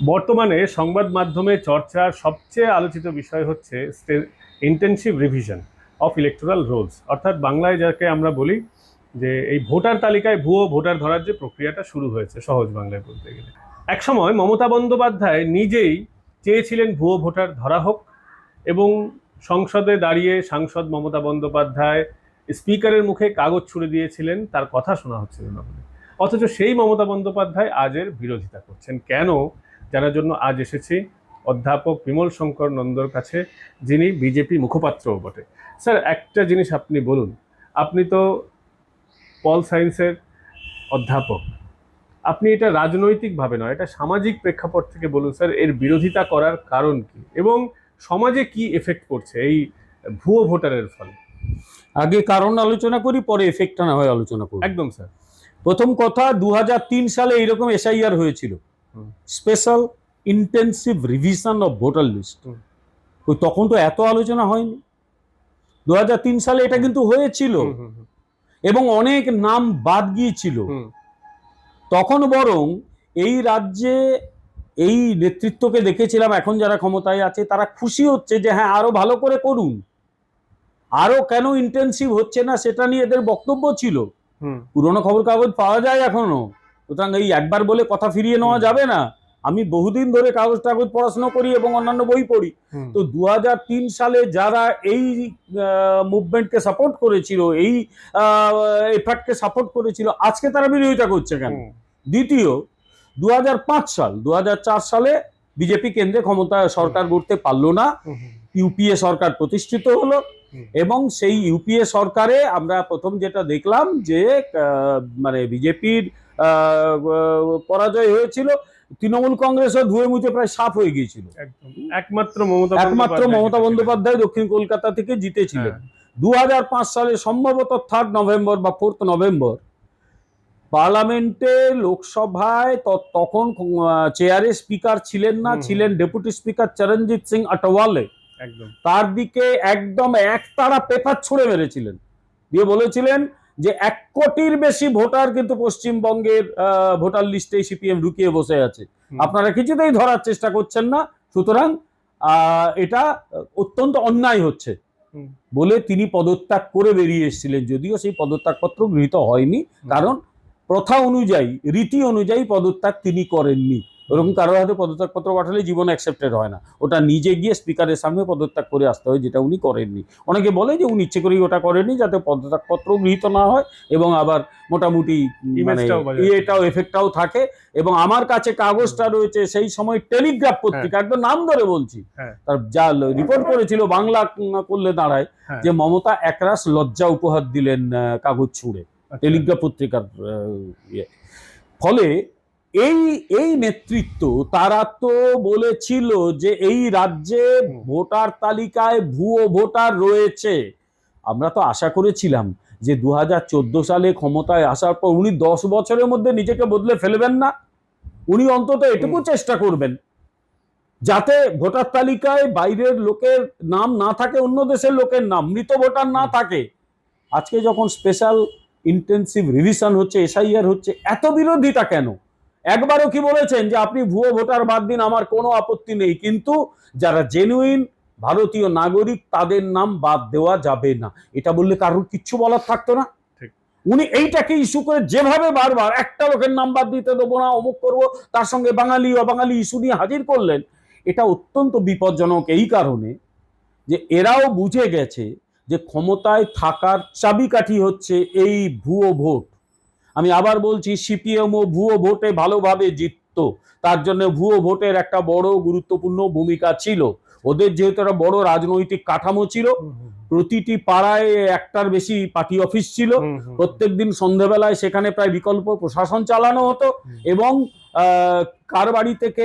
বর্তমানে সংবাদ মাধ্যমে চর্চার সবচেয়ে আলোচিত বিষয় হচ্ছে intensive revision of electoral rolls অর্থাৎ বাংলায় যাকে আমরা বলি যে এই ভোটার তালিকায় ভুয়ো ভোটার ধরার যে প্রক্রিয়াটা শুরু হয়েছে সহজ বাংলায় বলতে গেলে। একসময় মমতা বন্দ্যোপাধ্যায় নিজেই চেয়েছিলেন ভুয়ো ভোটার ধরা হোক এবং সংসদে দাঁড়িয়ে সাংসদ মমতা বন্দ্যোপাধ্যায় স্পিকারের মুখে কাগজ ছুড়ে দিয়েছিলেন, তার কথা শোনা হচ্ছিল না অথচ সেই মমতা বন্দ্যোপাধ্যায় আজের বিরোধিতা করছেন। কেন? জানার জন্য আজ এসেছি অধ্যাপক বিমল শঙ্কর নন্দর কাছে যিনি বিজেপি মুখপাত্রও বটে। স্যার একটা জিনিস আপনি বলুন। আপনি তো পল সায়েন্সের অধ্যাপক। আপনি এটা রাজনৈতিকভাবে নয় এটা সামাজিক প্রেক্ষাপট থেকে বলুন স্যার এর বিরোধিতা করার কারণ কি? এবং সমাজে কি এফেক্ট করছে এই ভুয়ো ভোটারের ফলে? আগে কারণ আলোচনা করি পরে এফেক্টটা না হয় আলোচনা করি একদম স্যার। প্রথম কথা দু হাজার তিন সালে এইরকম এসআইআর হয়েছিল। Special intensive revision of voter list. হুম। তখন তো এত আলোচনা হয়নি। দু হাজার তিন সালে এটা কিন্তু হয়েছিল। এবং অনেক নাম বাদ গিয়েছিল। তখন বরং এই রাজ্যে এই নেতৃত্বকে দেখেছিলাম এখন যারা ক্ষমতায় আছে তারা খুশি হচ্ছে যে হ্যাঁ আরও ভালো করে করুন। আরও কেন ইন্টেন্সিভ হচ্ছে না সেটা নিয়ে এদের বক্তব্য ছিল। পুরনো খবর কাগজ পাওয়া যায় এখনও। সুতরাং এই একবার বলে কথা ফিরিয়ে নেওয়া যাবে না। আমি বহুদিন ধরে কাগজ টাগজ পড়াশোনা করি এবং অন্যান্য বই পড়ি। তো দুহাজার তিন সালে যারা এই মুভমেন্টকে সাপোর্ট করেছিল এই এফার্টকে সাপোর্ট করেছিল আজকে তারা বিরোধিতা করছে কেন? দ্বিতীয় দু হাজার পাঁচ সাল দু হাজার চার সালে বিজেপি কেন্দ্রে ক্ষমতা সরকার গড়তে পারল না। ইউপিএ সরকার প্রতিষ্ঠিত হলো এবং সেই ইউপিএ সরকারে আমরা প্রথম যেটা দেখলাম যে মানে বিজেপির পরাজয় হয়েছিল তৃণমূল কংগ্রেসও ধুয়ে মুছে প্রায় সাফ হয়ে গিয়েছিল। একমাত্র মমতা একমাত্র মমতা বন্দ্যোপাধ্যায় দক্ষিণ কলকাতা থেকে জিতেছিলেন। হ্যাঁ, দু সালে সম্ভবত থার্ড নভেম্বর বা ফোর্থ নভেম্বর পার্লামেন্টে লোকসভায় তখন চেয়ারে স্পিকার ছিলেন না। ছিলেন ডেপুটি স্পিকার চরণজিৎ সিং আটওয়ালে। তার দিকে একদম একতারা পেপার ছুড়ে মেরেছিলেন। দিয়ে বলেছিলেন যে এক কোটির বেশি ভোটার কিন্তু পশ্চিমবঙ্গের ভোটার লিস্টে সিপিএম ঢুকিয়ে বসে আছে। আপনারা কিছুতেই ধরার চেষ্টা করছেন না। সুতরাং আহ, এটা অত্যন্ত অন্যায় হচ্ছে। বলে তিনি পদত্যাগ করে বেরিয়ে এসেছিলেন। যদিও সেই পদত্যাগপত্র গৃহীত হয়নি। কারণ প্রথা অনুযায়ী রীতি অনুযায়ী পদত্যাগ তিনি করেননি। ওরকম কারোর হাতে পদত্যাগপত্র পাঠালে জীবন অ্যাকসেপ্টেড হয় না ওটা নিজে গিয়ে স্পিকারের সামনে পদত্যাগ করে আসতে হয় যেটা উনি করেননি অনেকে বলে যে উনি ইচ্ছে করেই ওটা করেননি যাতে পদত্যাগপত্র গৃহীত না হয় এবং আবার মোটামুটি মানে। ইয়েটাও এফেক্টটাও থাকে এবং আমার কাছে কাগজটা রয়েছে সেই সময় টেলিগ্রাফ পত্রিকা একদম নাম ধরে বলছি হ্যাঁ। তার যা রিপোর্ট করেছিল বাংলা করলে দাঁড়ায় হ্যাঁ। যে মমতা একরাশ লজ্জা উপহার দিলেন কাগজ ছুঁড়ে আচ্ছা। টেলিগ্রাফ পত্রিকার আহ, ইয়ে। ফলে এই এই নেতৃত্ব তারা তো বলেছিল যে এই রাজ্যে ভোটার তালিকায় ভুয়ো ভোটার রয়েছে। আমরা তো আশা করেছিলাম যে দু হাজার চোদ্দ সালে ক্ষমতায় আসার পর উনি দশ বছরের মধ্যে নিজেকে বদলে ফেলবেন না। উনি অন্তত এটুকু চেষ্টা করবেন যাতে ভোটার তালিকায় বাইরের লোকের নাম না থাকে অন্য দেশের লোকের নাম মৃত ভোটার না থাকে। আজকে যখন স্পেশাল ইন্টেন্সিভ রিভিশন হচ্ছে এসআইআর হচ্ছে এত বিরোধিতা কেন? একবারও কি বলেছেন যে আপনি ভুয়ো ভোটার বাদ দিন আমার কোনো আপত্তি নেই। কিন্তু যারা জেনুইন ভারতীয় নাগরিক তাদের নাম বাদ দেওয়া যাবে না। এটা বললে কারোর কিচ্ছু বলার থাকতো না। উনি এইটাকে ইস্যু করে যেভাবে বারবার একটা লোকের নাম বাদ দিতে দেবো না অমুক করব তার সঙ্গে বাঙালি অবাঙালি ইস্যু নিয়ে হাজির করলেন। এটা অত্যন্ত বিপজ্জনক এই কারণে যে এরাও বুঝে গেছে যে ক্ষমতায় থাকার চাবিকাঠি হচ্ছে এই ভুয়ো ভোট। আমি আবার বলছি সিপিএমও ভুয়ো ভোটে ভালোভাবে জিতত। তার জন্য ভুয়ো ভোটের একটা বড় গুরুত্বপূর্ণ ভূমিকা ছিল। ওদের যেহেতু একটা বড় রাজনৈতিক কাঠামো ছিল প্রতিটি পাড়ায় একটার বেশি পার্টি অফিস ছিল। প্রত্যেক দিন প্রত্যেকদিন সন্ধ্যেবেলায় সেখানে প্রায় বিকল্প প্রশাসন চালানো হতো এবং কার বাড়ি থেকে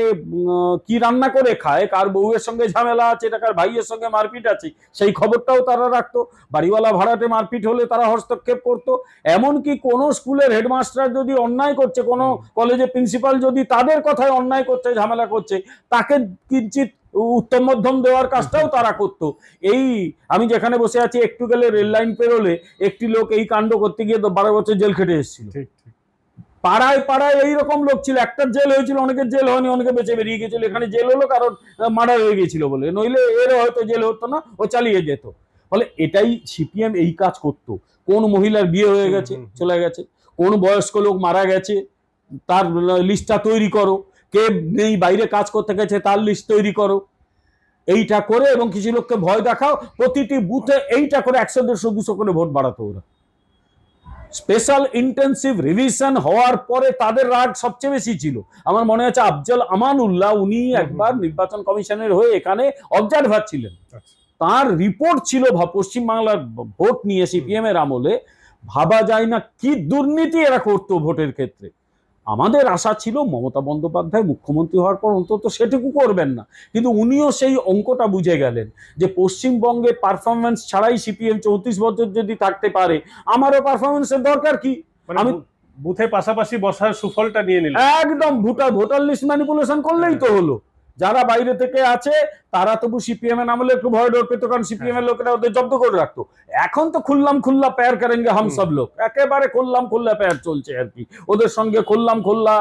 কি রান্না করে খায়, কার বউয়ের সঙ্গে ঝামেলা আছে, এটা কার ভাইয়ের সঙ্গে মারপিট আছে, সেই খবরটাও তারা রাখতো। বাড়িওয়ালা ভাড়াটে মারপিট হলে তারা হস্তক্ষেপ করতো। এমনকি কোনো স্কুলের হেডমাস্টার যদি অন্যায় করছে, কোনো কলেজে প্রিন্সিপাল যদি তাদের কথায় অন্যায় করছে, ঝামেলা করছে, তাকে কিঞ্চিত উত্তম মধ্যম দেওয়ার কাজটাও তারা করতো। এই আমি যেখানে বসে আছি, একটু গেলে রেল লাইন পেরোলে একটি লোক এই কাণ্ড করতে গিয়ে বারো বছর জেল খেটে এসেছিল। পাড়ায় পাড়ায় এইরকম লোক ছিল একটা জেল হয়েছিল অনেকের জেল হয়নি অনেকে বেঁচে বেরিয়ে গেছিল। এখানে জেল হলো কারণ মার্ডার হয়ে গেছিল বলে। নইলে এরও হয়তো জেল হতো না ও চালিয়ে যেত। ফলে এটাই সিপিএম এই কাজ করতো। কোন মহিলার বিয়ে হয়ে গেছে। চলে গেছে। কোন বয়স্ক লোক মারা গেছে তার লিস্টটা তৈরি করো। কে নেই বাইরে কাজ করতে গেছে তার লিস্ট তৈরি করো। এইটা করে এবং কিছু লোককে ভয় দেখাও প্রতিটি বুথে এইটা করে একশো দেড়শো দুশো করে ভোট বাড়াতো ওরা। স্পেশাল ইন্টেন্সিভ রিভিশন হওয়ার পরে তাদের রাগ সবচেয়ে বেশি ছিল। আমার মনে আছে আফজল আমানুল্লাহ উনি একবার নির্বাচন কমিশনের হয়ে এখানে অবজারভার ছিলেন। আচ্ছা। তার রিপোর্ট ছিল পশ্চিমবাংলার ভোট নিয়ে সিপিএম এর আমলে। ভাবা যায় না কি দুর্নীতি এরা করতো ভোটের ক্ষেত্রে। আমাদের আশা ছিল মমতা বন্দ্যোপাধ্যায় মুখ্যমন্ত্রী হওয়ার পর অন্তত সেটুকু করবেন না। কিন্তু উনিও সেই অঙ্কটা বুঝে গেলেন যে পশ্চিমবঙ্গে পারফরমেন্স ছাড়াই সিপিএম চৌত্রিশ বছর যদি থাকতে পারে আমারও পারফরমেন্সের দরকার কি? মানে আমি- বুথে পাশাপাশি বসার সুফলটা নিয়ে নিলাম একদম ভোটার ভোটার লিস্ট ম্যানিপুলেশন করলেই তো হলো। যারা বাইরে থেকে আছে তারা তবু সিপিএম এর নামলে একটু ভয় ডর পেত কারণ সিপিএম এর লোকেরা ওদের জব্দ করে রাখতো। এখন তো খুললাম খুল্লা প্যার করেঙ্গে হাম। সব লোক। একেবারে খুললাম খুল্লা প্যার চলছে আর কি। ওদের সঙ্গে খুললাম খুল্লা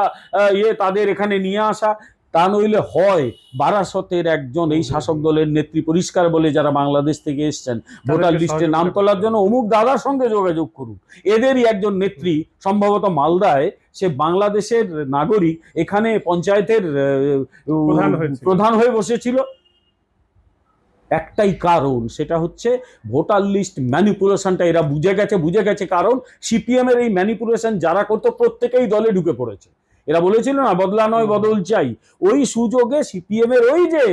ইয়ে তাদের এখানে নিয়ে আসা। তা নইলে হয় বারাসতের একজন এই শাসক দলের নেত্রী পরিষ্কার বলে যারা বাংলাদেশ থেকে এসছেন ভোটার লিস্টে নাম তোলার জন্য অমুক দাদার সঙ্গে যোগাযোগ করুন। এদেরই একজন নেত্রী সম্ভবত মালদায় সে বাংলাদেশের নাগরিক এখানে পঞ্চায়েতের প্রধান হয়ে বসেছিল। একটাই কারণ সেটা হচ্ছে ভোটার লিস্ট ম্যানিপুলেশনটা এরা বুঝে গেছে বুঝে গেছে কারণ সিপিএম এর এই ম্যানিপুলেশন যারা করতো প্রত্যেকেই দলে ঢুকে পড়েছে। এরা বলেছিল না বদলা নয় বদল চাই। ওই সুযোগে সিপিএম এর ওই যে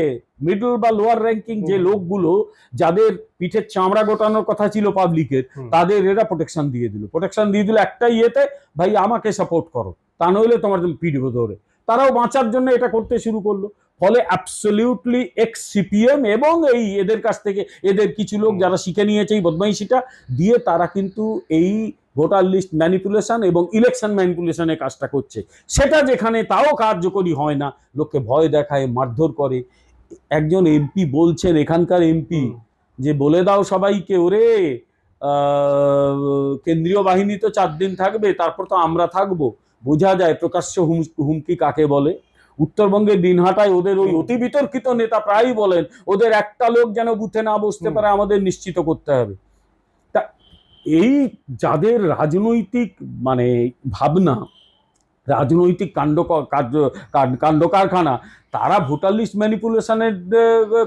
মিডল বা লোয়ার র্যাঙ্কিং যে লোকগুলো যাদের পিঠের চামড়া গোটানোর কথা ছিল পাবলিকের তাদের এরা প্রোটেকশন দিয়ে দিল। প্রোটেকশন দিয়ে দিল একটা ইয়েতে ভাই আমাকে সাপোর্ট করো। তা নইলে তোমার পিডিব ধরে তারাও বাঁচার জন্য এটা করতে শুরু করল। ফলে অ্যাবসলিউটলি এক্স সিপিএম এবং এই এদের কাছ থেকে এদের কিছু লোক যারা শিখে নিয়েছে এই বদমাইশিটা দিয়ে তারা কিন্তু এই ভোটার লিস্ট ম্যানিপুলেশন এবং ইলেকশন ম্যানিপুলেশনের কাজটা করছে। সেটা যেখানে তাও কার্যকরী হয় না লোককে ভয় দেখায় মারধর করে। একজন এমপি বলছেন এখানকার এমপি যে বলে দাও সবাইকে ওরে কেন্দ্রীয় বাহিনী তো চার দিন থাকবে তারপর তো আমরা থাকব। বোঝা যায় প্রকাশ্য হুম- হুমকি কাকে বলে। উত্তরবঙ্গের দিনহাটায় ওদের ওই অতি বিতর্কিত নেতা প্রায়ই বলেন ওদের একটা লোক যেন বুথে না বসতে পারে আমাদের নিশ্চিত করতে হবে। এই যাদের রাজনৈতিক মানে ভাবনা রাজনৈতিক কাণ্ড কার্য কাণ্ড- কারখানা তারা ভোটার লিস্ট ম্যানিপুলেশনের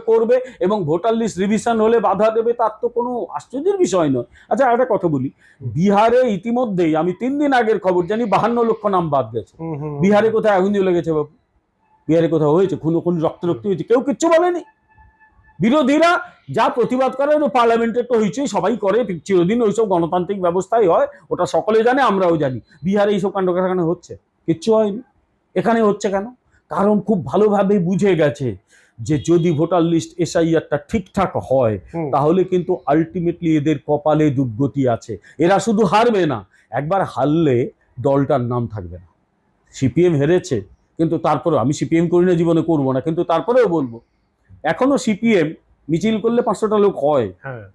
করবে এবং ভোটার লিস্ট রিভিশন হলে বাধা দেবে তার তো কোনো আশ্চর্যের বিষয় নয়। আচ্ছা একটা কথা বলি। বিহারে ইতিমধ্যেই আমি তিন দিন আগের খবর জানি বাহান্ন লক্ষ নাম বাদ গেছে। বিহারে কোথায় আগুন জ্বলে গেছে বাবু? বিহারে কোথাও হয়েছে? খুন খুন রক্ত রক্ত হয়েছে? কেউ কিচ্ছু বলেনি। বিরোধীরা যা প্রতিবাদ করে ওটা পার্লামেন্টে তো হয়েছে সবাই করে। চিরদিন ওইসব গণতান্ত্রিক ব্যবস্থাই হয়। ওটা সকলে জানে আমরাও জানি। বিহারে এইসব কাণ্ড কারখানা হচ্ছে। কিচ্ছু হয়নি। এখানে হচ্ছে কেন? কারণ খুব ভালোভাবে বুঝে গেছে যে যদি ভোটার লিস্ট এসআইআরটা ঠিকঠাক হয় তাহলে কিন্তু আলটিমেটলি এদের কপালে দুর্গতি আছে। এরা শুধু হারবে না একবার হারলে দলটার নাম থাকবে না। সিপিএম হেরেছে কিন্তু তারপরে আমি সিপিএম করি না জীবনে করব না কিন্তু তারপরেও বলব। এখনও সিপিএম মিছিল করলে পাঁচশোটা লোক হয়। হ্যাঁ।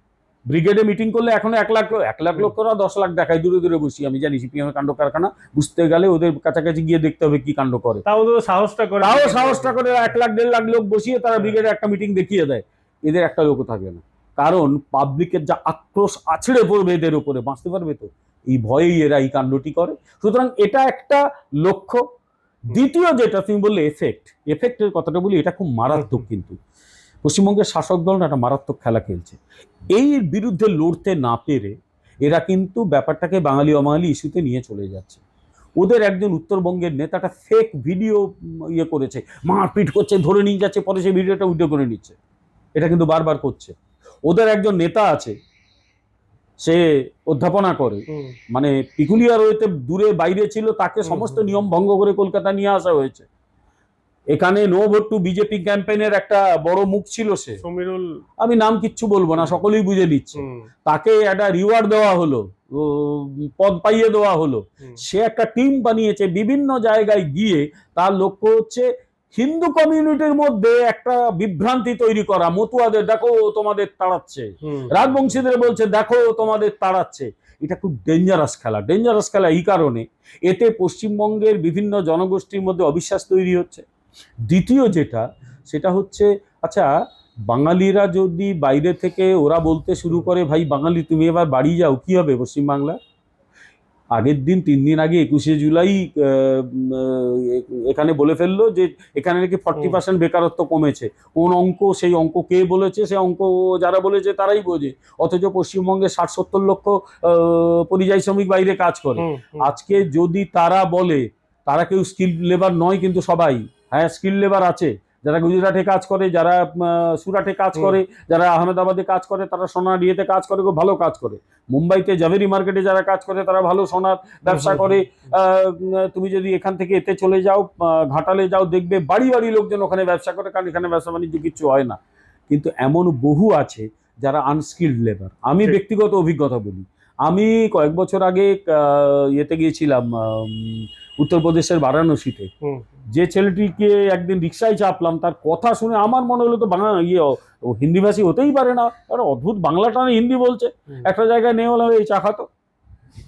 ব্রিগেডে মিটিং করলে এখনও এক লাখ এক লাখ লোক করা দশ লাখ দেখায় দূরে দূরে বসি। আমি জানি সিপিএম কাণ্ড কারখানা বুঝতে গেলে ওদের কাছাকাছি গিয়ে দেখতে হবে কি কাণ্ড করে। তাও সাহসটা করে। তাও সাহসটা করে এক লাখ দেড় লাখ লোক বসিয়ে তারা ব্রিগেডে একটা মিটিং দেখিয়ে দেয়। এদের একটা লোকও থাকে না। কারণ পাবলিকের যা আক্রোশ আছড়ে পড়বে এদের উপরে বাঁচতে পারবে তো? এই ভয়েই এরা এই কাণ্ডটি করে। সুতরাং এটা একটা লক্ষ্য। দ্বিতীয় যেটা তুমি বললে এফেক্ট এফেক্টের কথাটা বলি এটা খুব মারাত্মক কিন্তু। পশ্চিমবঙ্গের শাসক দল একটা মারাত্মক খেলা খেলছে। এই বিরুদ্ধে লড়তে না পেরে এরা কিন্তু ব্যাপারটাকে বাঙালি অবাঙালি ইস্যুতে নিয়ে চলে যাচ্ছে। ওদের একজন উত্তরবঙ্গের নেতাটা ফেক ভিডিও ইয়ে করেছে মারপিট করছে ধরে নিয়ে যাচ্ছে পরে সেই ভিডিওটা উইডিও করে নিচ্ছে। এটা কিন্তু বারবার করছে। ওদের একজন নেতা আছে সে অধ্যাপনা করে। মানে পিকুলিয়ার ওয়েতে দূরে বাইরে ছিল তাকে সমস্ত নিয়ম ভঙ্গ করে কলকাতা নিয়ে আসা হয়েছে। এখানে নো ভোট টু বিজেপি ক্যাম্পেইনের একটা বড় মুখ ছিল সে। সমীরুল আমি নাম কিচ্ছু বলব না সকলেই বুঝে নিচ্ছে। তাকে একটা রিওয়ার্ড দেওয়া হলো পদ পাইয়ে দেওয়া হলো। সে একটা টিম বানিয়েছে বিভিন্ন জায়গায় গিয়ে তার লক্ষ্য হচ্ছে হিন্দু কমিউনিটির মধ্যে একটা বিভ্রান্তি তৈরি করা মতুয়াদের দেখো তোমাদের তাড়াচ্ছে। রাজবংশীদের বলছে দেখো তোমাদের তাড়াচ্ছে। এটা খুব ডেঞ্জারাস খেলা ডেঞ্জারাস খেলা এই কারণে। এতে পশ্চিমবঙ্গের বিভিন্ন জনগোষ্ঠীর মধ্যে অবিশ্বাস তৈরি হচ্ছে। দ্বিতীয় যেটা সেটা হচ্ছে আচ্ছা বাঙালিরা যদি বাইরে থেকে ওরা বলতে শুরু করে ভাই বাঙালি তুমি এবার বাড়ি যাও কি হবে পশ্চিমবাংলা? আগের দিন তিন দিন আগে একুশে জুলাই এখানে বলে ফেলল যে এখানে নাকি ফর্টি পার্সেন্ট বেকারত্ব কমেছে। কোন অঙ্ক সেই অঙ্ক কে বলেছে? সেই অঙ্ক যারা বলেছে তারাই বোঝে। অথচ পশ্চিমবঙ্গে ষাট সত্তর লক্ষ পরিযায়ী শ্রমিক বাইরে কাজ করে। আজকে যদি তারা বলে তারা কেউ স্কিল লেবার নয় কিন্তু সবাই। হ্যাঁ স্কিল লেবার আছে যারা গুজরাটে কাজ করে যারা সুরাটে কাজ করে যারা আহমেদাবাদে কাজ করে তারা সোনার ইয়েতে কাজ করে খুব ভালো কাজ করে। মুম্বাইতে জাভেরি মার্কেটে যারা কাজ করে তারা ভালো সোনার ব্যবসা করে। তুমি যদি এখান থেকে এতে চলে যাও ঘাটালে যাও দেখবে বাড়ি বাড়ি লোকজন ওখানে ব্যবসা করে কারণ এখানে ব্যবসা বাণিজ্য কিছু হয় না। কিন্তু এমন বহু আছে যারা আনস্কিল্ড লেবার আমি ব্যক্তিগত অভিজ্ঞতা বলি। আমি কয়েক বছর আগে ইয়েতে গিয়েছিলাম উত্তরপ্রদেশের বারাণসীতে। যে ছেলেটিকে একদিন রিক্সায় চাপলাম তার কথা শুনে আমার মনে হলো তো বাংলা ইয়ে ও হিন্দিভাষী হতেই পারে না। আর অদ্ভুত বাংলাটা না হিন্দি বলছে। একটা জায়গায় নেই হলাম এই চা খাতো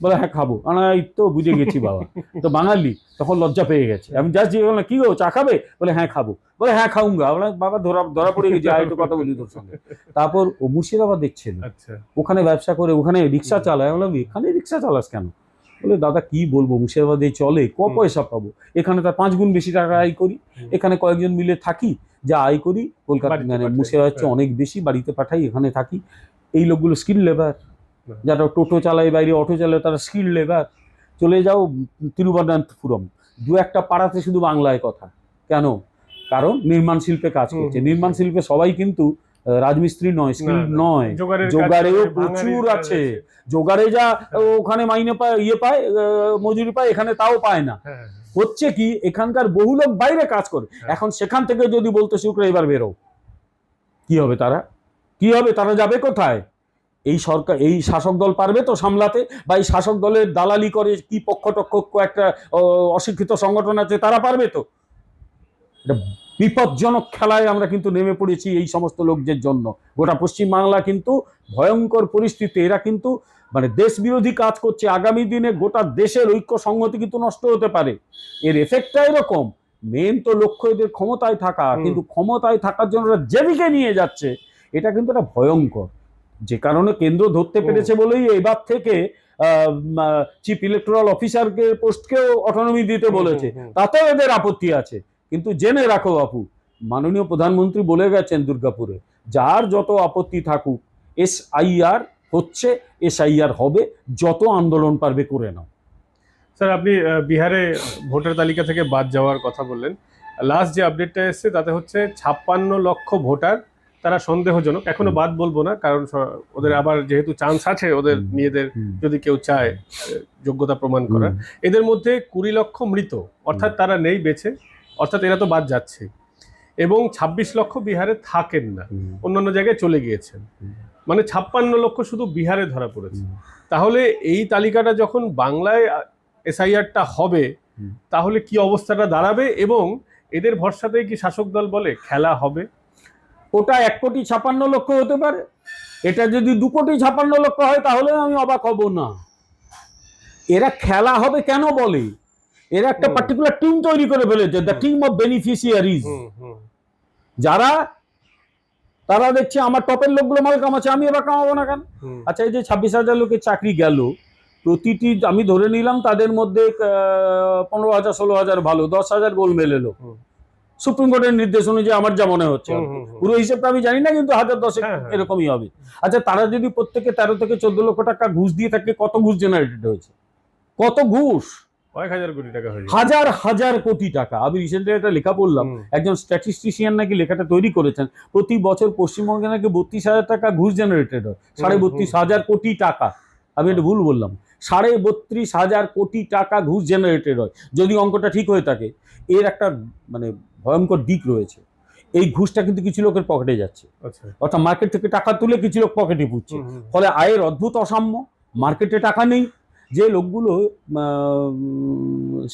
বলে হ্যাঁ খাব। এই তো বুঝে গেছি বাবা। তো বাঙালি তখন লজ্জা পেয়ে গেছে। আমি জাস্ট জিজ্ঞেস করলাম কি গো চা খাবে? বলে হ্যাঁ খাব। বলে হ্যাঁ খাউঙ্গা বলে বাবা ধরা ধরা পড়ে গেছি। আর একটু কথা বলি তোর সঙ্গে। তারপর ও মুর্শিদাবাদ দেখছিল আচ্ছা। ওখানে ব্যবসা করে ওখানে রিক্সা চালায়। বললাম এখানে রিক্সা চালাস কেন? বলে দাদা কি বলব? মুর্শিদাবাদে চলে ক পয়সা পাবো? এখানে তার পাঁচ গুণ বেশি টাকা আয় করি। এখানে কয়েকজন মিলে থাকি যা আয় করি কলকাতা মানে মুর্শিদাবাদ চেয়ে হ্যাঁ। অনেক বেশি বাড়িতে পাঠাই এখানে থাকি। এই লোকগুলো স্কিল লেবার যারা টোটো চালায় বাইরে অটো চালায় তারা স্কিল লেবার চলে যাও তিরুবনন্তপুরম। দু একটা পাড়াতে শুধু বাংলায় কথা। কেন? কারণ নির্মাণ শিল্পে কাজ করছে। নির্মাণ শিল্পে সবাই কিন্তু রাজমিস্ত্রি নয় স্কিল। নয়। জোগাড়েও প্রচুর আছে। জোগাড়ে যা ওখানে মাইনে পায় ইয়ে পায় মজুরি পায় এখানে তাও পায় না। হ্যাঁ, হচ্ছে কি এখানকার বহু লোক বাইরে কাজ করে। হ্যাঁ। এখন সেখান থেকে যদি বলতে শুরু করে এবার বেরো কি হবে তারা? কি হবে? তারা যাবে কোথায়? এই সরকার এই শাসক দল পারবে তো সামলাতে? বা এই শাসক দলের দালালি করে কি পক্ষ টক্ষ একটা অশিক্ষিত সংগঠন আছে তারা পারবে তো? এটা বিপজ্জনক খেলায় আমরা কিন্তু নেমে পড়েছি এই সমস্ত লোকদের জন্য। গোটা পশ্চিমবাংলা কিন্তু ভয়ঙ্কর পরিস্থিতি। এরা কিন্তু মানে দেশ বিরোধী কাজ করছে। আগামী দিনে গোটা দেশের ঐক্য সংহতি কিন্তু নষ্ট হতে পারে। এর এফেক্টটা এরকম। মেন তো লক্ষ্য এদের ক্ষমতায় থাকা। কিন্তু ক্ষমতায় থাকার জন্য ওরা যেদিকে নিয়ে যাচ্ছে এটা কিন্তু একটা ভয়ঙ্কর। যে কারণে কেন্দ্র ধরতে পেরেছে বলেই এবার থেকে চিফ ইলেকট্রাল অফিসারকে পোস্টকেও অটোনমি দিতে বলেছে। তাতেও এদের আপত্তি আছে। কিন্তু জেনে রাখো বাপু মাননীয় প্রধানমন্ত্রী বলে গেছেন দুর্গাপুরে যার যত আপত্তি থাকুক এস আইআর হচ্ছে এস আইআর হবে যত আন্দোলন পারবে করে নাও। স্যার আপনি বিহারে ভোটার তালিকা থেকে বাদ যাওয়ার কথা বললেন। লাস্ট যে আপডেটটা এসেছে তাতে হচ্ছে ছাপ্পান্ন লক্ষ ভোটার তারা সন্দেহজনক। এখনও বাদ বলব না কারণ ওদের আবার যেহেতু চান্স আছে ওদের হুম। নিজেদের যদি কেউ চায় যোগ্যতা প্রমাণ করার। এদের মধ্যে কুড়ি লক্ষ মৃত অর্থাৎ তারা নেই বেঁচে অর্থাৎ এরা তো বাদ যাচ্ছে। এবং ছাব্বিশ লক্ষ বিহারে থাকেন না। অন্যান্য জায়গায় চলে গিয়েছেন। মানে ছাপ্পান্ন লক্ষ শুধু বিহারে ধরা পড়েছে। তাহলে এই তালিকাটা যখন বাংলায় এসআইআরটা হবে তাহলে কি অবস্থাটা দাঁড়াবে এবং এদের ভরসাতেই কি শাসক দল বলে খেলা হবে? ওটা এক কোটি ছাপান্ন লক্ষ হতে পারে। এটা যদি দু কোটি ছাপান্ন লক্ষ হয় তাহলে আমি অবাক হব না। এরা খেলা হবে কেন বলে? এরা একটা পার্টিকুলার টিম তৈরি করে ফেলেছে দ্য টিম অফ বেনিফিশিয়ারিজ যারা তারা দেখছে আমার টপের লোকগুলো মাল কামাচ্ছে আমি এবার কামাবো না কেন? আচ্ছা এই যে ছাব্বিশ হাজার লোকের চাকরি গেল প্রতিটি আমি ধরে নিলাম তাদের মধ্যে পনেরো হাজার ষোলো হাজার ভালো দশ হাজার গোল মেলেলো। সুপ্রিম কোর্টের নির্দেশ অনুযায়ী আমার যা মনে হচ্ছে। পুরো হিসেবটা আমি জানি না কিন্তু হাজার দশেক হ্যাঁ, হ্যাঁ। এরকমই হবে। আচ্ছা তারা যদি প্রত্যেকে তেরো থেকে চোদ্দ লক্ষ টাকা ঘুষ দিয়ে থাকে কত ঘুষ জেনারেটেড হয়েছে? কত ঘুষ? কয়েক হাজার কোটি টাকা হয়ে হাজার হাজার কোটি টাকা। আমি রিসেন্টলি একটা লেখা পড়লাম। একজন স্ট্যাটিস্টিশিয়ান নাকি লেখাটা তৈরি করেছেন। প্রতি বছর পশ্চিমবঙ্গে নাকি বত্রিশ হাজার টাকা ঘুষ জেনারেটেড হয়। সাড়ে বত্রিশ হাজার কোটি টাকা। আমি এটা ভুল বললাম। সাড়ে বত্রিশ হাজার কোটি টাকা ঘুষ জেনারেটেড হয়। যদি অঙ্কটা ঠিক হয়ে থাকে। এর একটা মানে ভয়ঙ্কর দিক রয়েছে। এই ঘুষটা কিন্তু কিছু লোকের পকেটে যাচ্ছে। আচ্ছা। অর্থাৎ মার্কেট থেকে টাকা তুলে কিছু লোক পকেটে পুচ্ছে। ফলে আয়ের অদ্ভুত অসাম্য। মার্কেটে টাকা নেই। যে লোকগুলো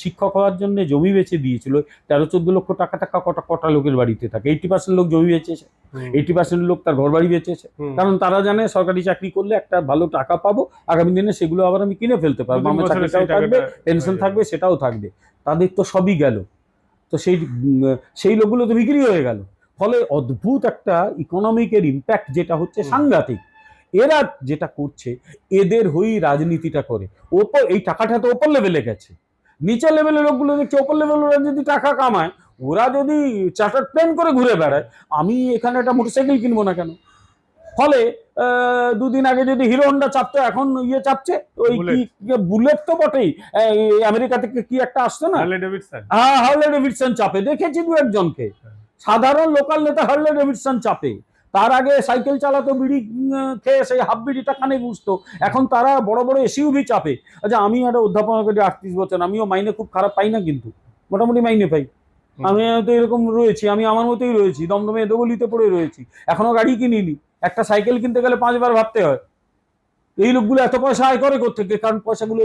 শিক্ষক হওয়ার জন্য জমি বেচে দিয়েছিল তেরো চোদ্দ লক্ষ টাকা টাকা কটা কটা লোকের বাড়িতে থাকে। এইটি পার্সেন্ট লোক জমি বেচেছে এইটি পার্সেন্ট লোক তার ঘর বাড়ি বেচেছে কারণ তারা জানে সরকারি চাকরি করলে একটা ভালো টাকা পাবো আগামী দিনে সেগুলো আবার আমি কিনে ফেলতে পারব। আমার চাকরিটাও থাকবে পেনশন থাকবে সেটাও থাকবে। তাদের তো সবই গেল। তো সেই সেই লোকগুলো তো বিক্রি হয়ে গেল। ফলে অদ্ভুত একটা ইকোনমিকের ইম্প্যাক্ট যেটা হচ্ছে সাংঘাতিক। এরা যেটা করছে এদের হয়েই রাজনীতিটা করে। ওপর এই টাকাটা তো ওপর লেভেলে গেছে। নিচের লেভেলের লোকগুলো দেখছে ওপর লেভেলের যদি টাকা কামায় ওরা যদি চার্টার প্লেন করে ঘুরে বেড়ায় আমি এখানে একটা মোটরসাইকেল কিনবো না কেন? ফলে দুদিন আগে যদি হিরো হন্ডা চাপতো এখন ইয়ে চাপছে ওই কি বুলেট তো বটেই? আমেরিকা থেকে কি একটা আসছে না? হ্যাঁ হার্লে ডেভিডসন চাপে দেখেছি দু একজনকে। সাধারণ লোকাল নেতা হার্লে ডেভিডসন চাপে। তার আগে সাইকেল চালাতো বিড়ি খেয়ে সেই হাফ বিড়িটা কানে বুঝতো। এখন তারা বড় বড় এসইউভি চাপে। আচ্ছা আমি একটা অধ্যাপনা করি আটত্রিশ বছর আমিও মাইনে খুব খারাপ পাই না কিন্তু। মোটামুটি মাইনে পাই। আমি তো এরকম রয়েছি আমি আমার মতোই রয়েছি দমদমে এদোগলিতে পড়ে রয়েছি। এখনও গাড়ি কিনিনি। একটা সাইকেল কিনতে গেলে পাঁচবার ভাবতে হয়। এই লোকগুলো এত পয়সা আয় করে কোথেকে কারণ পয়সাগুলো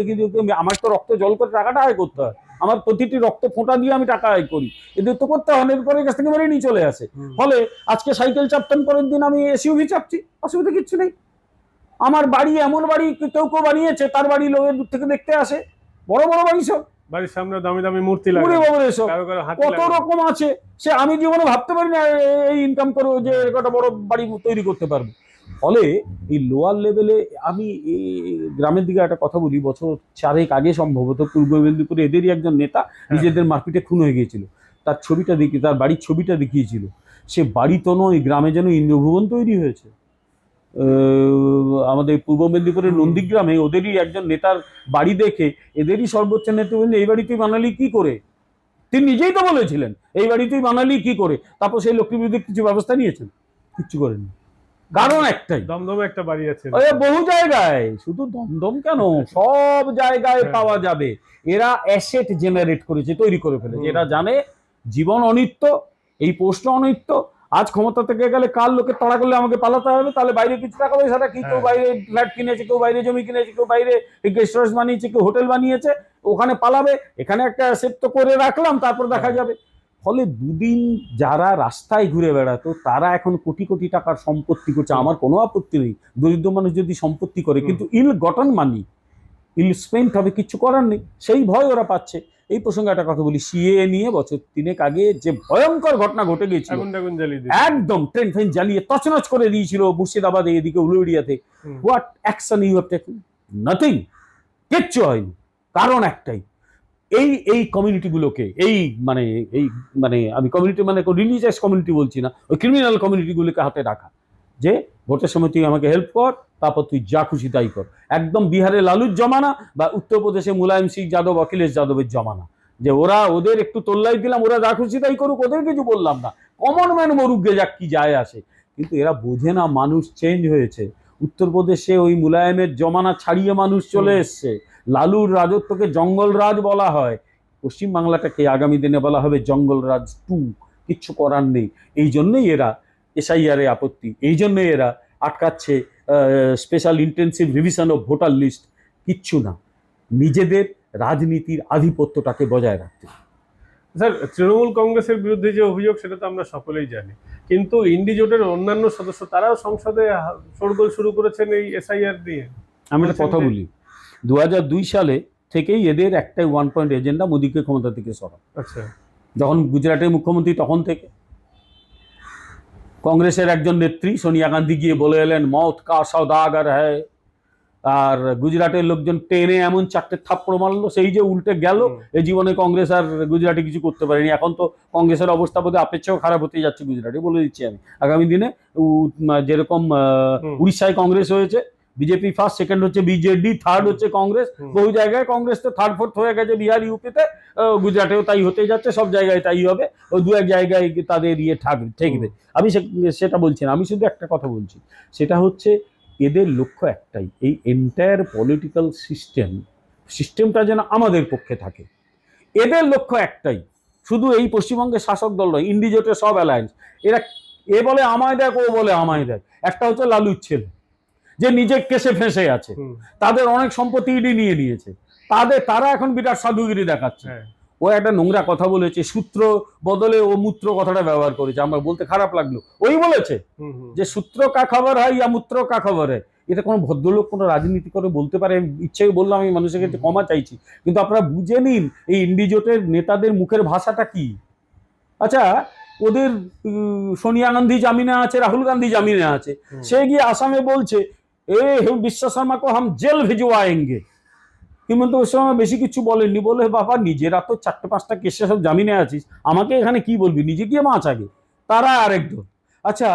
আমার তো রক্ত জল করে টাকাটা আয় করতে হয়। আমার প্রতিটি রক্ত ফোঁটা দিয়ে আমি টাকা আয় করি। এদের তো করতে হয় এরপরে কাছ থেকে মেরে নিয়ে চলে আসে। ফলে আজকে সাইকেল চাপতেন পরের দিন আমি এসইউভি চাপছি অসুবিধা কিচ্ছু নেই। আমার বাড়ি এমন বাড়ি কেউ কেউ বানিয়েছে তার বাড়ি লোকের দূর থেকে দেখতে আসে। বড় বড় বাড়ি সব। বাড়ির সামনে দামি দামি মূর্তি লাগে। কত রকম আছে সে আমি জীবনে ভাবতে পারি না এই ইনকাম করে যে একটা বড় বাড়ি তৈরি করতে পারব। ফলে এই লোয়ার লেভেলে আমি এই গ্রামের দিকে একটা কথা বলি বছর চারেক আগে সম্ভবত পূর্ব মেদিনীপুরে এদেরই একজন নেতা নিজেদের মারপিটে খুন হয়ে গিয়েছিল। তার ছবিটা দেখি তার বাড়ির ছবিটা দেখিয়েছিল। সে বাড়ি তো নয় গ্রামে যেন ইন্দ্রভুবন তৈরি হয়েছে। আমাদের পূর্ব মেদিনীপুরের নন্দীগ্রামে ওদেরই একজন নেতার বাড়ি দেখে এদেরই সর্বোচ্চ নেতা নেতৃবৃন্দ এই বাড়িতেই বানালি কি করে? তিনি নিজেই তো বলেছিলেন এই বাড়িতেই বানালি কি করে? তারপর সেই লক্ষ্মী বিরুদ্ধে কিছু ব্যবস্থা নিয়েছেন। কিচ্ছু করেনি কারণ একটাই। দমদমে একটা বাড়ি আছে। বহু জায়গায়। শুধু দমদম কেন? সব জায়গায় হ্যাঁ। পাওয়া যাবে। এরা অ্যাসেট জেনারেট করেছে তৈরি করে ফেলেছে। এরা জানে জীবন অনিত্য এই পোস্ট অনিত্য। আজ ক্ষমতা থেকে গেলে কাল লোকে তাড়া করলে আমাকে পালাতে হবে? তাহলে বাইরে কিছু টাকা পয়সাটা কি কেউ হ্যাঁ। বাইরে ফ্ল্যাট কিনেছে কেউ বাইরে জমি কিনেছে কেউ বাইরে গেস্ট হাউস বানিয়েছে কেউ হোটেল বানিয়েছে। ওখানে পালাবে। এখানে একটা অ্যাসেট তো করে রাখলাম তারপর দেখা হ্যাঁ। যাবে। ফলে দুদিন যারা রাস্তায় ঘুরে বেড়াতো তারা এখন কোটি কোটি টাকার সম্পত্তি করছে। আমার কোনো আপত্তি নেই। দরিদ্র মানুষ যদি সম্পত্তি করে কিন্তু ইল গটন মানি। ইল স্পেন্ট হবে কিছু করার নেই। সেই ভয় ওরা পাচ্ছে। এই প্রসঙ্গে একটা কথা বলি। সিএ নিয়ে বছর তিনেক আগে যে ভয়ঙ্কর ঘটনা ঘটে গিয়েছিল দিয়ে একদম ট্রেন ফ্রেন জ্বালিয়ে তছনছ করে দিয়েছিল মুর্শিদাবাদে এদিকে উলুড়িয়াতে। What action you have taken nothing. কিচ্ছু হয়নি। কারণ একটাই এই এই কমিউনিটিগুলোকে এই মানে এই মানে আমি কমিউনিটি মানে রিলিজিয়াস কমিউনিটি বলছি না, ওই ক্রিমিনাল কমিউনিটিগুলোকে হাতে রাখা। যে ভোটের সময় তুই আমাকে হেল্প কর, তারপর তুই যা খুশি তাই কর। একদম বিহারে লালুর জমানা বা উত্তরপ্রদেশে মুলায়ম সিং যাদব, অখিলেশ যাদবের জমানা। যে ওরা ওদের একটু তোল্লাই দিলাম, ওরা যা খুশি তাই করুক, ওদের কিছু বললাম না। কমন ম্যান মরুক গে যাক কি যায় আসে। কিন্তু এরা বোঝে না, মানুষ চেঞ্জ হয়েছে। উত্তরপ্রদেশে ওই মুলায়মের জমানা ছাড়িয়ে মানুষ চলে এসছে। লালুর রাজত্বকে জঙ্গল রাজ বলা হয়। পশ্চিম বাংলাটাকে আগামী দিনে বলা হবে জঙ্গল রাজ টু। কিচ্ছু করার নেই। এই জন্যই এরা এসআইআর আপত্তি। এই জন্যই এরা আটকাচ্ছে special intensive revision of voter list কিচ্ছু না। নিজেদের রাজনীতির আধিপত্যটাকে বজায় রাখতে। স্যার তৃণমূল কংগ্রেসের বিরুদ্ধে যে অভিযোগ সেটা তো আমরা সকলেই জানি। কিন্তু ইন্ডি জোটের অন্যান্য সদস্য তারাও সংসদে শোরগোল শুরু করেছেন এই এসআইআর দিয়ে। আমি একটা কথা বলি। দু হাজার দুই সালে থেকেই এদের একটাই ওয়ান পয়েন্ট এজেন্ডা মোদীকে ক্ষমতা থেকে সরা আচ্ছা। যখন গুজরাটের মুখ্যমন্ত্রী তখন থেকে। কংগ্রেসের একজন নেত্রী সোনিয়া গান্ধী গিয়ে বলে এলেন মত কা সৌদাগর হ্যায়। আর গুজরাটের লোকজন টেনে এমন চারটে থাপ্পড় মারলো সেই যে উল্টে গেল এই জীবনে কংগ্রেস আর গুজরাটে কিছু করতে পারেনি। এখন তো কংগ্রেসের অবস্থা বোধহয় আপের চেয়েও খারাপ হতে যাচ্ছে গুজরাটে বলে দিচ্ছি আমি। আগামী দিনে যেরকম উড়িষ্যায় কংগ্রেস হয়েছে বিজেপি ফার্স্ট সেকেন্ড হচ্ছে বিজেডি থার্ড হচ্ছে কংগ্রেস। বহু জায়গায় কংগ্রেস তো থার্ড ফোর্থ হয়ে গেছে বিহার ইউপিতে গুজরাটেও তাই হতে যাচ্ছে সব জায়গায় তাই হবে। ও দু এক জায়গায় তাদের ইয়ে থাকবে ঠেকবে। আমি সেটা বলছি না আমি শুধু একটা কথা বলছি। সেটা হচ্ছে এদের লক্ষ্য একটাই এই এন্টায়ার পলিটিক্যাল সিস্টেম সিস্টেমটা যেন আমাদের পক্ষে থাকে। এদের লক্ষ্য একটাই শুধু এই পশ্চিমবঙ্গের শাসক দল নয় ইন্ডিজোটের সব অ্যালায়েন্স এরা এ বলে আমায় দেখ ও বলে আমায় দেখ। একটা হচ্ছে লালুর ছেলে যে নিজে কেসে ফেঁসে আছে। তাদের অনেক সম্পত্তি ইডি নিয়ে নিয়েছে। তাদের তারা এখন বিরাট সাধুগিরি দেখাচ্ছে। হ্যাঁ। ও একটা নোংরা কথা বলেছে সূত্র বদলে ও মূত্র কথাটা ব্যবহার করেছে আমার বলতে খারাপ লাগল। ওই বলেছে যে সূত্র কা খবর হয় ইয়া মূত্র কা খবর হয় এটা কোনো ভদ্রলোক কোনো রাজনীতি করে বলতে পারে আমি ইচ্ছেই বললাম আমি মানুষের কাছে ক্ষমা চাইছি। কিন্তু আপনারা বুঝে নিন এই ইন্ডিজোটের নেতাদের মুখের ভাষাটা কি? আচ্ছা ওদের সোনিয়া গান্ধী জামিনে আছে রাহুল গান্ধী জামিনে আছে। সে গিয়ে আসামে বলছে এ হে বিশ্ব শর্মা কো হাম জেল ভিজওয়াएंगे হিমন্ত শর্মা বেশি কিছু বলেননি। বলে বাবা নিজেরা তো চারটে পাঁচটা কেসে সব জামিনে আছিস। আমাকে এখানে কি বলবি? নিজে গিয়ে মাছ আগে। তারা আরেকজন আচ্ছা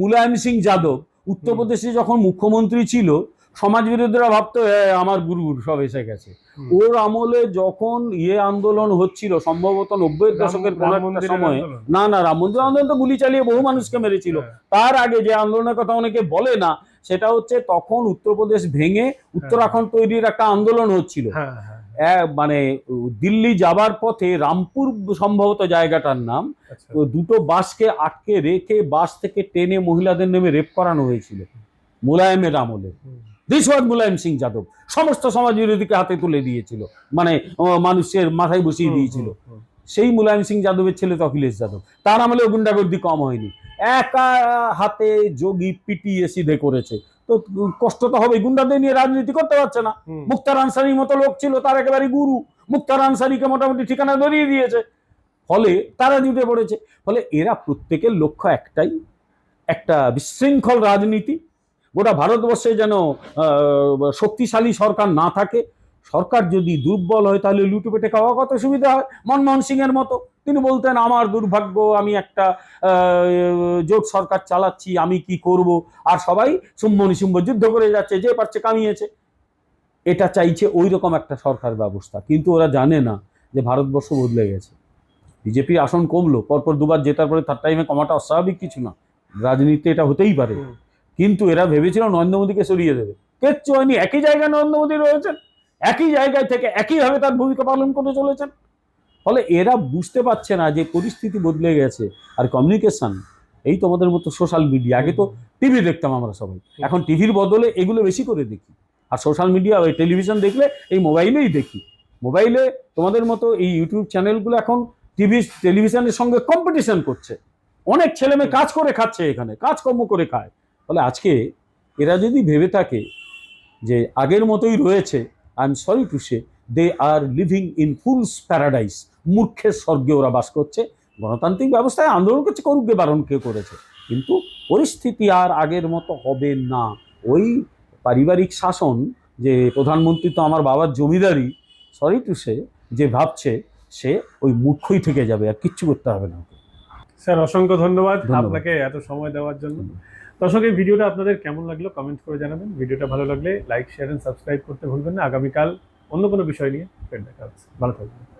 মুলায়ম সিং যাদব উত্তরপ্রদেশে যখন মুখ্যমন্ত্রী ছিল সমাজ বিরোধীরা ভাবতো "এ, আমার গুরু সব এসে গেছে। ওর আমলে যখন ইয়ে আন্দোলন হচ্ছিল সম্ভবত নব্বইয়ের রাম- দশকের কোন একটা সময়ে না না রাম মন্দির আন্দোলন তো গুলি চালিয়ে বহু মানুষকে মেরেছিল। হ্যাঁ, তার আগে যে আন্দোলনের কথা অনেকে বলে না সেটা হচ্ছে তখন উত্তরপ্রদেশ ভেঙে উত্তরাখণ্ড তৈরির একটা আন্দোলন হচ্ছিল। হ্যাঁ, হ্যাঁ, মানে দিল্লি যাবার পথে রামপুর সম্ভবত জায়গাটার নাম আচ্ছা। দুটো বাসকে আটকে রেখে বাস থেকে টেনে মহিলাদের নেমে রেপ করানো হয়েছিল মোলায়েমের আমলে। ওয়াজ মুলায়ম সিং যাদব সমস্ত সমাজ বিরোধীকে হাতে তুলে দিয়েছিল মানে মানুষের মাথায় বসিয়ে দিয়েছিল। সেই মুলায়ম সিং যাদবের ছেলে তো অখিলেশ যাদব। তার আমলে গুন্ডাগর্দি কম হয়নি। একা হাতে যোগী পিটিয়ে সিধে করেছে। তো কষ্ট তো হবে গুন্ডাদের নিয়ে রাজনীতি করতে পারছে না। মুক্তার আনসারির মতো লোক ছিল তার একেবারে গুরু। মুক্তার আনসারিকে মোটামুটি ঠিকানা ধরিয়ে দিয়েছে। ফলে তারা জুটে পড়েছে। ফলে এরা প্রত্যেকের লক্ষ্য একটাই একটা বিশৃঙ্খল রাজনীতি গোটা ভারতবর্ষে যেন শক্তিশালী সরকার না থাকে। সরকার যদি দুর্বল হয়, তাহলে লুটে পেটে খাওয়া কত সুবিধা হয়? মনমোহন সিং এর মতো। তিনি বলতেন, আমার দুর্ভাগ্য, আমি একটা জোট সরকার চালাচ্ছি, আমি কি করব? আর সবাই শুম্ভ নিশুম্ভ যুদ্ধ করে যাচ্ছে, যে পারছে কামিয়েছে। এটা চাইছে ওই রকম একটা সরকার ব্যবস্থা। কিন্তু ওরা জানে না যে ভারতবর্ষ বদলে গেছে। বিজেপির আসন কমলো, পরপর দুবার জেতার পরে তার টাইমে কমাটা অস্বাভাবিক কিছু না। রাজনীতি এটা হতেই পারে। কিন্তু এরা ভেবেছিল নরেন্দ্র মোদীকে সরিয়ে দেবে। কিচ্ছু হয়নি, একই জায়গায় নরেন্দ্র মোদী রয়েছেন, একই জায়গায় থেকে একইভাবে তার ভূমিকা পালন করে চলেছেন। ফলে এরা বুঝতে পারছে না যে পরিস্থিতি বদলে গেছে আর কমিউনিকেশন এই তোমাদের মতো সোশ্যাল মিডিয়া আগে তো টিভি দেখতাম আমরা সবাই। এখন টিভির বদলে এগুলো বেশি করে দেখি। আর সোশ্যাল মিডিয়া ওই টেলিভিশন দেখলে এই মোবাইলেই দেখি। মোবাইলে তোমাদের মতো এই ইউটিউব চ্যানেলগুলো এখন টিভি টেলিভিশনের সঙ্গে কম্পিটিশন করছে। অনেক ছেলে মেয়ে কাজ করে খাচ্ছে এখানে, কাজকর্ম করে খায়। ফলে আজকে এরা যদি ভেবে থাকে যে আগের মতোই রয়েছে I am sorry to say they are living in fools paradise মূর্খের স্বর্গে ওরা বাস করছে। গণতান্ত্রিক ব্যবস্থায় আন্দোলন করছে করুক গে বারণ কে করেছে। কিন্তু পরিস্থিতি আর আগের মতো হবে না। ওই পারিবারিক শাসন যে প্রধানমন্ত্রী তো আমার বাবার জমিদারি সরি টু সে যে ভাবছে সে ওই মূর্খই থেকে যাবে আর কিচ্ছু করতে হবে না। স্যার অসংখ্য ধন্যবাদ। আপনাকে এত সময় দেওয়ার জন্য। দর্শক, এই ভিডিওটা আপনাদের কেমন লাগল কমেন্ট করে জানাবেন। ভিডিওটা ভালো লাগলে লাইক, শেয়ার এন্ড সাবস্ক্রাইব করতে ভুলবেন না। আগামীকাল অন্য কোনো বিষয় নিয়ে ফের দেখা হচ্ছে ভালো থাকবেন।